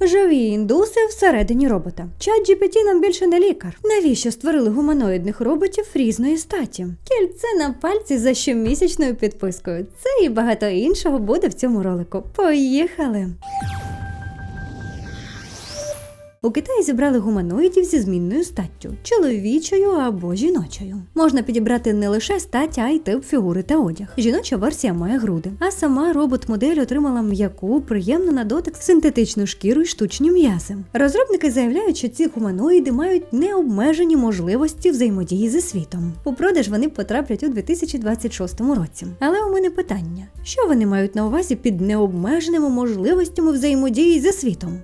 Живі індуси всередині робота. Чат GPT нам більше не лікар. Навіщо створили гуманоїдних роботів різної статі? Кільце на пальці за щомісячною підпискою. Це і багато іншого буде в цьому ролику. Поїхали! У Китаї зібрали гуманоїдів зі змінною статтю чоловічою або жіночою. Можна підібрати не лише стать, а й тип фігури та одяг. Жіноча версія має груди, а сама робот-модель отримала м'яку, приємну на дотик синтетичну шкіру й штучні м'язи. Розробники заявляють, що ці гуманоїди мають необмежені можливості взаємодії зі світом. У продаж вони потраплять у 2026 році. Але у мене питання: що вони мають на увазі під необмеженими можливостями взаємодії зі світом?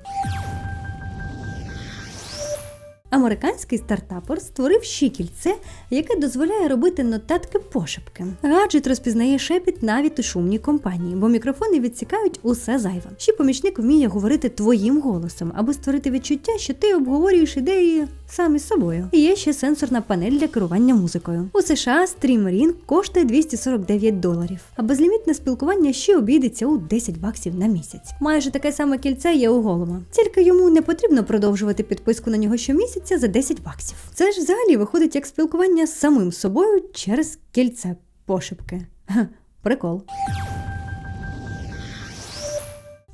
Американський стартапер створив ще кільце, яке дозволяє робити нотатки пошепки. Гаджет розпізнає шепіт навіть у шумній компанії, бо мікрофони відсікають усе зайве. Ще помічник вміє говорити твоїм голосом, аби створити відчуття, що ти обговорюєш ідеї сам із собою. І є ще сенсорна панель для керування музикою. У США стрім Ring коштує 249 доларів, а безлімітне спілкування ще обійдеться у 10 баксів на місяць. Майже таке саме кільце є у голома. Тільки йому не потрібно продовжувати підписку на нього щомісяця за 10 баксів. Це ж взагалі виходить як спілкування з самим собою через кільце пошепки. Ха, Прикол.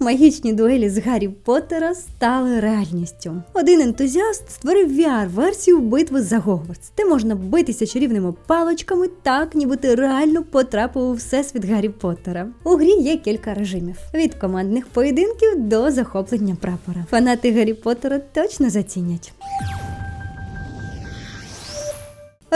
Магічні дуелі з Гаррі Поттера стали реальністю. Один ентузіаст створив VR-версію битви за Гогвартс, де можна битися чарівними паличками, так ніби ти реально потрапив у всесвіт Гаррі Поттера. У грі є кілька режимів: від командних поєдинків до захоплення прапора. Фанати Гаррі Поттера точно зацінять.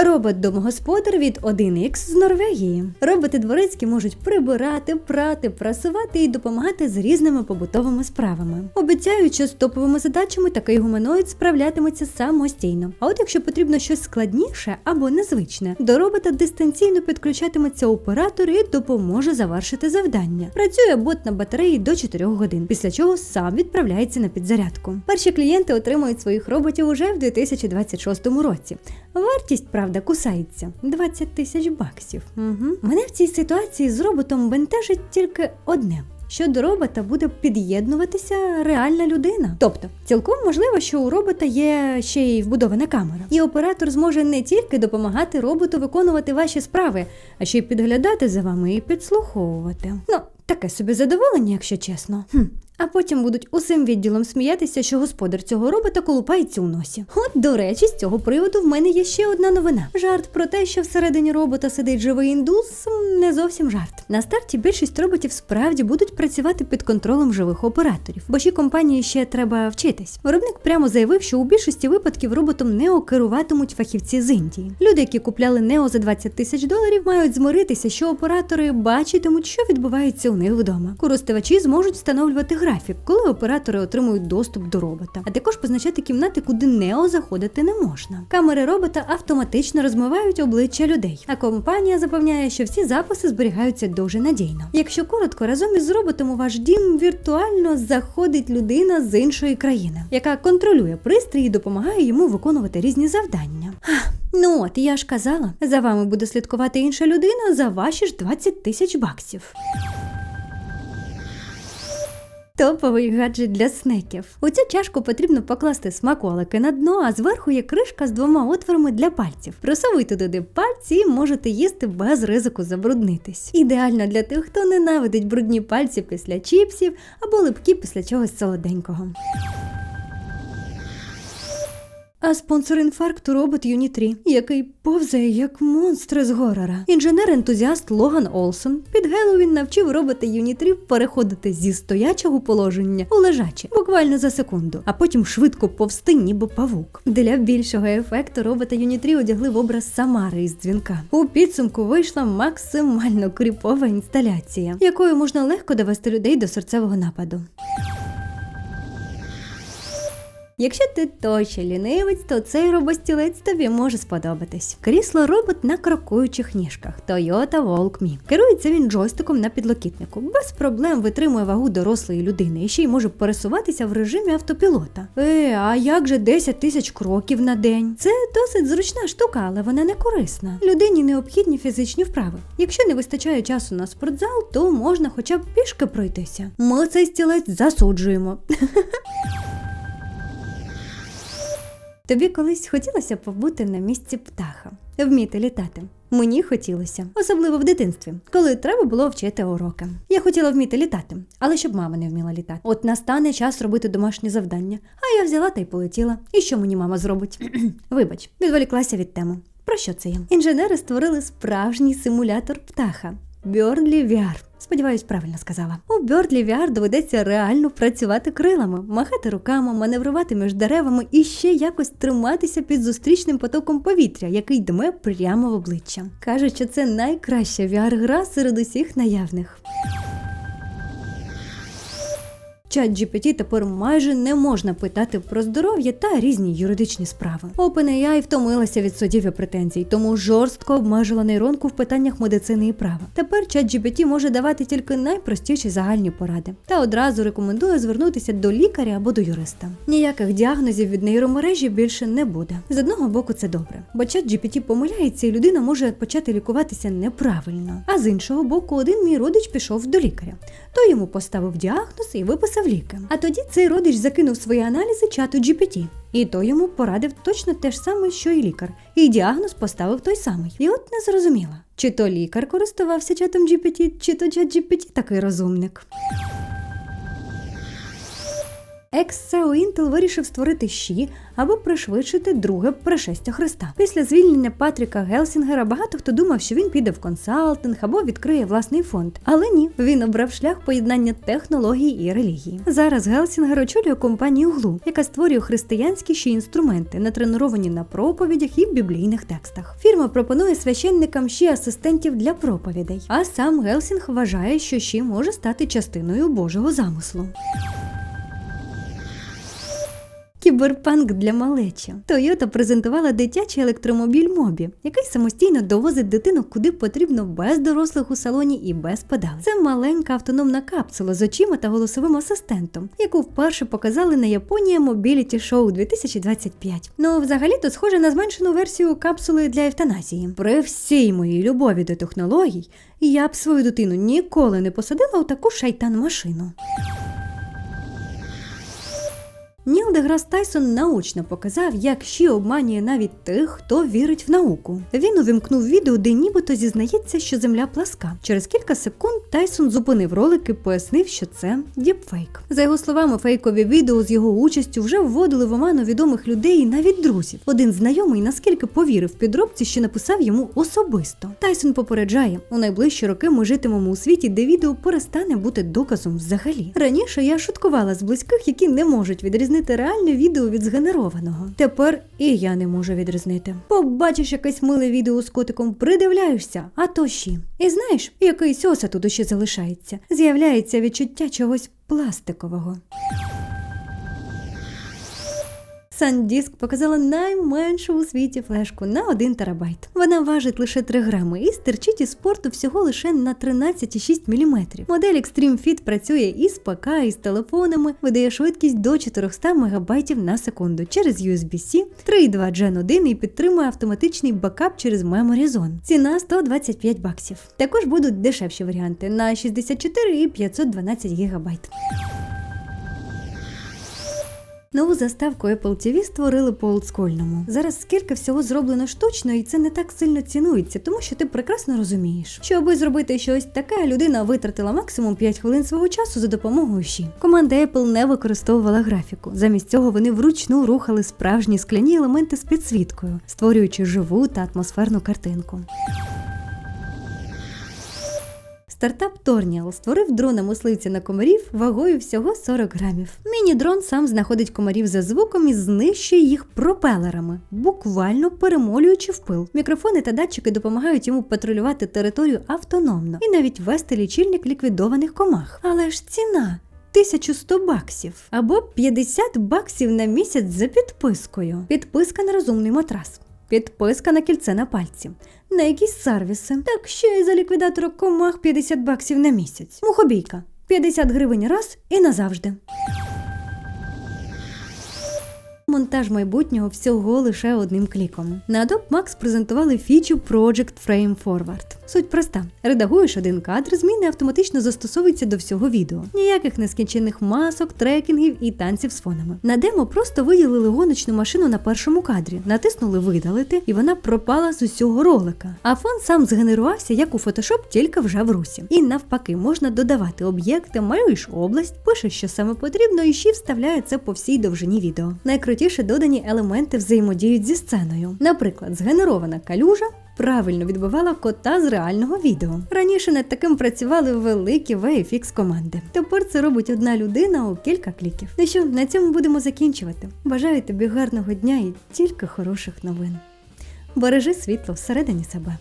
Робот-домогосподар від 1X з Норвегії. Роботи дворецькі можуть прибирати, прати, прасувати і допомагати з різними побутовими справами. Обіцяють, що з топовими задачами такий гуманоїд справлятиметься самостійно. А от якщо потрібно щось складніше або незвичне, до робота дистанційно підключатиметься оператор і допоможе завершити завдання. Працює бот на батареї до 4 годин, після чого сам відправляється на підзарядку. Перші клієнти отримують своїх роботів уже в 2026 році. Вартість, правда, кусається 20 тисяч баксів. Угу. Мене в цій ситуації з роботом бентежить тільки одне. Що до робота буде під'єднуватися реальна людина. Тобто, цілком можливо, що у робота є ще й вбудована камера, і оператор зможе не тільки допомагати роботу виконувати ваші справи, а ще й підглядати за вами і підслуховувати. Ну, таке собі задоволення, якщо чесно. Хм. А потім будуть усім відділом сміятися, що господар цього робота колупається у носі. От, до речі, з цього приводу в мене є ще одна новина. Жарт про те, що всередині робота сидить живий індус, не зовсім жарт. На старті більшість роботів справді будуть працювати під контролем живих операторів, бо ще компанії ще треба вчитись. Виробник прямо заявив, що у більшості випадків роботом Нео керуватимуть фахівці з Індії. Люди, які купляли Нео за 20 тисяч доларів, мають змиритися, що оператори бачитимуть, що відбувається у них вдома. Користувачі зможуть встановлювати графік, коли оператори отримують доступ до робота, а також позначати кімнати, куди Нео заходити не можна. Камери робота автоматично розмивають обличчя людей, а компанія запевняє, що всі записи зберігаються дуже надійно. Якщо коротко, разом із роботом у ваш дім віртуально заходить людина з іншої країни, яка контролює пристрій і допомагає йому виконувати різні завдання. Ну от я ж казала, за вами буде слідкувати інша людина за ваші ж 20 тисяч баксів. Топовий гаджет для снеків. У цю чашку потрібно покласти смаколики на дно, а зверху є кришка з двома отворами для пальців. Просовуйте туди пальці і можете їсти без ризику забруднитись. Ідеально для тих, хто ненавидить брудні пальці після чіпсів або липкі після чогось солоденького. А спонсор інфаркту робот Юні 3, який повзає як монстр з горора. Інженер-ентузіаст Логан Олсон під Геловін навчив робота Юні 3 переходити зі стоячого положення у лежаче буквально за секунду, а потім швидко повсти, ніби павук. Для більшого ефекту робота Юні 3 одягли в образ Самари із дзвінка. У підсумку вийшла максимально кріпова інсталяція, якою можна легко довести людей до серцевого нападу. Якщо ти точно лінивець, то цей робостілець тобі може сподобатись. Крісло робот на крокуючих ніжках Toyota Me. Керується він джойстиком на підлокітнику. Без проблем витримує вагу дорослої людини і ще й може пересуватися в режимі автопілота. Е, а як же 10 тисяч кроків на день? Це досить зручна штука, але вона не корисна. Людині необхідні фізичні вправи. Якщо не вистачає часу на спортзал, то можна хоча б пішки пройтися. Ми цей стілець засуджуємо. Тобі колись хотілося побути на місці птаха, вміти літати. Мені хотілося, особливо в дитинстві, коли треба було вчити уроки. Я хотіла вміти літати, але щоб мама не вміла літати. От настане час робити домашнє завдання, а я взяла та й полетіла. І що мені мама зробить? Вибач, відволіклася від теми. Про що це я? Інженери створили справжній симулятор птаха. Бьордлі Віар. Сподіваюсь, правильно сказала. У Бьордлі Віар доведеться реально працювати крилами, махати руками, маневрувати між деревами і ще якось триматися під зустрічним потоком повітря, який дме прямо в обличчя. Кажуть, що це найкраща VR-гра серед усіх наявних. Чат GPT тепер майже не можна питати про здоров'я та різні юридичні справи. OpenAI втомилася від судів і претензій, тому жорстко обмежила нейронку в питаннях медицини і права. Тепер чат GPT може давати тільки найпростіші загальні поради та одразу рекомендує звернутися до лікаря або до юриста. Ніяких діагнозів від нейромережі більше не буде. З одного боку, це добре, бо чат GPT помиляється, і людина може почати лікуватися неправильно. А з іншого боку, один мій родич пішов до лікаря. Той йому поставив діагноз і виписав ліки. А тоді цей родич закинув свої аналізи чату GPT. І той йому порадив точно те ж саме, що і лікар, і діагноз поставив той самий. І от не зрозуміла, чи то лікар користувався чатом GPT, чи то чат GPT такий розумник. Екс-SEO Intel вирішив створити щі, аби пришвидшити друге пришестя Христа. Після звільнення Патріка Гелсінгера багато хто думав, що він піде в консалтинг або відкриє власний фонд. Але ні, він обрав шлях поєднання технологій і релігії. Зараз Гелсінгер очолює компанію Глу, яка створює християнські щі інструменти, натреновані на проповідях і біблійних текстах. Фірма пропонує священникам ще асистентів для проповідей. А сам Гелсінг вважає, що щі може стати частиною Божого замислу. Кіберпанк для малечі. Toyota презентувала дитячий електромобіль Мобі, який самостійно довозить дитину куди потрібно без дорослих у салоні і без педал. Це маленька автономна капсула з очима та голосовим асистентом, яку вперше показали на Японія Mobility Show 2025. Ну, взагалі, то схоже на зменшену версію капсули для евтаназії. При всій моїй любові до технологій я б свою дитину ніколи не посадила у таку шайтан машину. Ніл Деграс Тайсон наочно показав, як Ші обманює навіть тих, хто вірить в науку. Він увімкнув відео, де нібито зізнається, що земля пласка. Через кілька секунд Тайсон зупинив ролик і пояснив, що це діпфейк. За його словами, фейкові відео з його участю вже вводили в оману відомих людей і навіть друзів. Один знайомий наскільки повірив підробці, що написав йому особисто. Тайсон попереджає, у найближчі роки ми житимемо у світі, де відео перестане бути доказом взагалі. Раніше я шуткувала з близьких, які не можуть відрізнити реальне відео від згенерованого. Тепер і я не можу відрізнити. Побачиш якесь миле відео з котиком, придивляєшся, а то ще. І знаєш, якийсь осад у душі залишається. З'являється відчуття чогось пластикового. SanDisk показала найменшу у світі флешку на 1 терабайт. Вона важить лише 3 грами і стирчить із порту всього лише на 13,6 мм. Модель Extreme Fit працює із ПК, і з телефонами, видає швидкість до 400 МБ на секунду через USB-C, 3.2 Gen 1 і підтримує автоматичний бакап через Memory Zone. Ціна 125 баксів. Також будуть дешевші варіанти на 64 і 512 ГБ. Нову заставку Apple TV створили по олдскульному. Зараз скільки всього зроблено штучно, і це не так сильно цінується, тому що ти прекрасно розумієш, що аби зробити щось таке, людина витратила максимум 5 хвилин свого часу за допомогою щі. Команда Apple не використовувала графіку. Замість цього вони вручну рухали справжні скляні елементи з підсвіткою, створюючи живу та атмосферну картинку. Стартап Tornial створив дрона мисливця на комарів вагою всього 40 грамів. Міні-дрон сам знаходить комарів за звуком і знищує їх пропелерами, буквально перемолюючи в пил. Мікрофони та датчики допомагають йому патрулювати територію автономно і навіть вести лічильник ліквідованих комах. Але ж ціна. 1100 баксів або 50 баксів на місяць за підпискою. Підписка на розумний матрас. Підписка на кільце на пальці, на якісь сервіси. Так ще й за ліквідатора комах 50 баксів на місяць. Мухобійка 50 гривень раз і назавжди. Монтаж майбутнього всього лише одним кліком. На Adobe Max презентували фічу Project Frame Forward. Суть проста: редагуєш один кадр, зміни автоматично застосовуються до всього відео. Ніяких нескінченних масок, трекінгів і танців з фонами. На демо просто виділили гоночну машину на першому кадрі, натиснули видалити, і вона пропала з усього ролика. А фон сам згенерувався як у Photoshop, тільки вже в русі. І навпаки, можна додавати об'єкти, малюєш область, пишеш, що саме потрібно, і ще вставляє це по всій довжині відео. Найкрутіше додані елементи взаємодіють зі сценою. Наприклад, згенерована калюжа. Правильно відбивала кота з реального відео. Раніше над таким працювали великі VFX команди. Тепер це робить одна людина у кілька кліків. Ну що, на цьому будемо закінчувати. Бажаю тобі гарного дня і тільки хороших новин. Бережи світло всередині себе.